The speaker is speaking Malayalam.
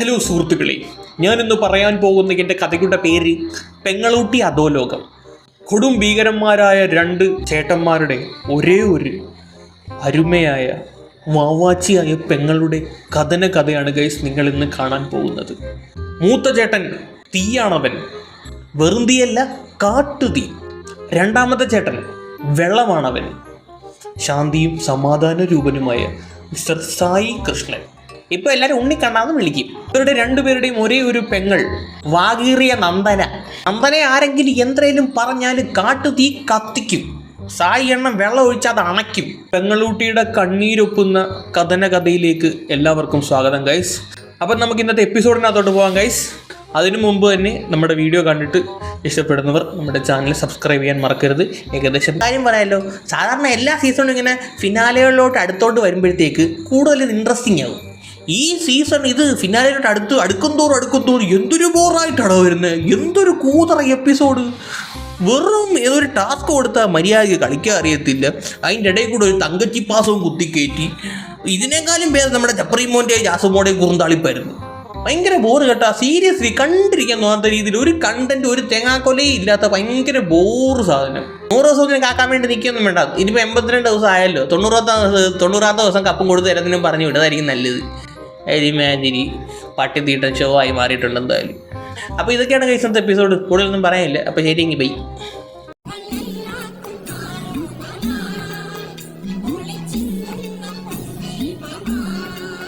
ഹലോ സുഹൃത്തുക്കളെ ഞാനിന്ന് പറയാൻ പോകുന്ന എന്റെ കഥയുടെ പേര് പെങ്ങളൂട്ടി അധോലോകം. കൊടും ഭീകരന്മാരായ രണ്ട് ചേട്ടന്മാരുടെ ഒരേ ഒരു അരുമയായ വാവാച്ചിയായ പെങ്ങളുടെ കഥന കഥയാണ് ഗൈസ് നിങ്ങൾ ഇന്ന് കാണാൻ പോകുന്നത്. മൂത്ത ചേട്ടൻ തീയാണവൻ വെറും തീയല്ല കാട്ടുതീ രണ്ടാമത്തെ ചേട്ടൻ വെള്ളമാണവൻ ശാന്തിയും സമാധാന രൂപനുമായ മിസ്റ്റർ സായി കൃഷ്ണൻ. ഇപ്പൊ എല്ലാരും ഉണ്ണിക്കണ്ണാന്ന് വിളിക്കും. ഇവരുടെ രണ്ടുപേരുടെയും ഒരേ ഒരു പെങ്ങൾ വാകീറിയ നന്ദന. നന്ദനെ ആരെങ്കിലും എന്തേലും പറഞ്ഞാൽ കാട്ടുതീ കത്തിക്കും. സായി എണ്ണം വെള്ളം ഒഴിച്ച് അത് അണയ്ക്കും. പെങ്ങളൂട്ടിയുടെ കണ്ണീരൊപ്പുന്ന കഥന കഥയിലേക്ക് എല്ലാവർക്കും സ്വാഗതം ഗൈസ് അപ്പം നമുക്ക് ഇന്നത്തെ എപ്പിസോഡിനകത്തോട്ട് പോകാം ഗൈസ് അതിനു മുമ്പ് തന്നെ നമ്മുടെ വീഡിയോ കണ്ടിട്ട് ഇഷ്ടപ്പെടുന്നവർ നമ്മുടെ ചാനൽ സബ്സ്ക്രൈബ് ചെയ്യാൻ മറക്കരുത്. ഏകദേശം കാര്യം പറയാമല്ലോ സാധാരണ എല്ലാ സീസണും ഇങ്ങനെ ഫിനാലകളിലോട്ട് അടുത്തോട്ട് വരുമ്പോഴത്തേക്ക് കൂടുതൽ ഇൻട്രസ്റ്റിംഗ് ആവും. ഈ സീസൺ ഇത് ഫിനാലയിലോട്ട് അടുത്ത് അടുക്കും തോറും അടുക്കും തോറും എന്തൊരു ബോറായിട്ടാണോ വരുന്നത് എന്തൊരു കൂതറ എപ്പിസോഡ് വെറും ഏതൊരു ടാസ്ക് കൊടുത്താൽ മര്യാദയ്ക്ക് കളിക്കാൻ അറിയത്തില്ല. അതിന്റെ ഇടയിൽ കൂടെ ഒരു തങ്കച്ചി പാസവും കുത്തിക്കയറ്റി ഇതിനേക്കാളും പേര് നമ്മുടെ ചപ്രീമോന്റെയും ജാസുമോടെയും കുറുന്താളിപ്പായിരുന്നു. ഭയങ്കര ബോർ കേട്ടോ. സീരിയസ്ലി കണ്ടിരിക്കാൻ തോന്നാത്ത രീതിയിൽ ഒരു കണ്ടന്റ് ഒരു തേങ്ങാക്കൊലയും ഇല്ലാത്ത ഭയങ്കര ബോറ് സാധനം. നൂറ് ദിവസം കാക്കാൻ വേണ്ടി നിൽക്കൊന്നും വേണ്ട. ഇനിയിപ്പോൾ എൺപത്തിരണ്ട് ദിവസം ആയല്ലോ. തൊണ്ണൂറാത്ത തൊണ്ണൂറാത്ത ദിവസം കപ്പും കൊടുത്ത് തരത്തിനും പറഞ്ഞു വിട്ടതായിരിക്കും നല്ലത്. ഒരുമാതിരി പട്ടിത്തീട്ടൻ ഷോ ആയി മാറിയിട്ടുണ്ട് എന്തായാലും. അപ്പോൾ ഇതൊക്കെയാണ് കൈസത്തെ എപ്പിസോഡ് കൂടുതലൊന്നും പറയാനില്ല. അപ്പോൾ ശരി എങ്കിൽ ബൈ